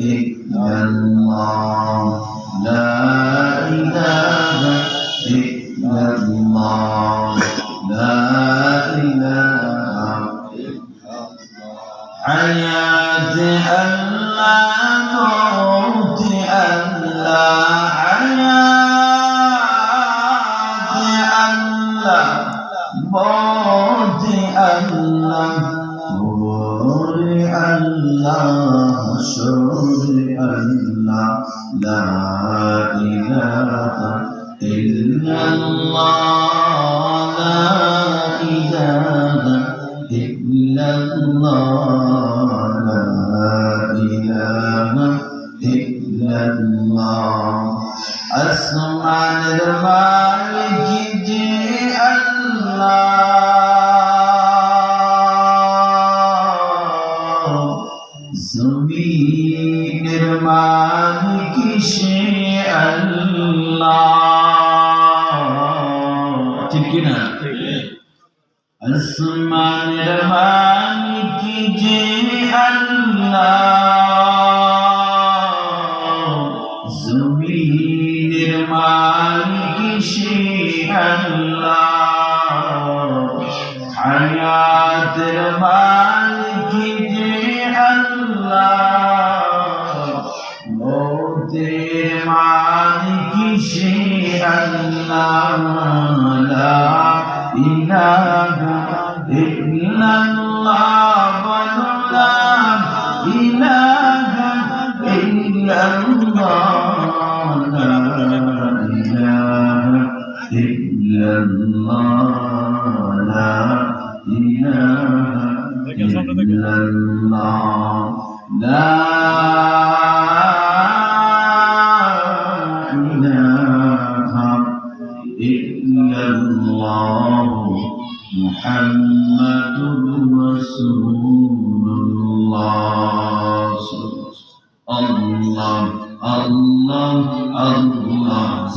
إلا الله. لا إله إلا الله. لا إله حياة الله موت الله حياة الله موت الله نور أشهد أن لا إله إلا الله لا إله إلا الله لا إله إلا الله أسمع المالك মালিক সে আল্লাহ। ঠিক কিনা? আসমানের মালিক মৌতের মালিক সে আল্লাহ লা ইলাহা ইল্লাল্লাহ বলো লা ইলাহা ইল্লাল্লাহ লা ইলাহা ইল্লাল্লাহ লা ইলাহা ইল্লাল্লাহ লা الله محمد رسول الله. الله الله الله.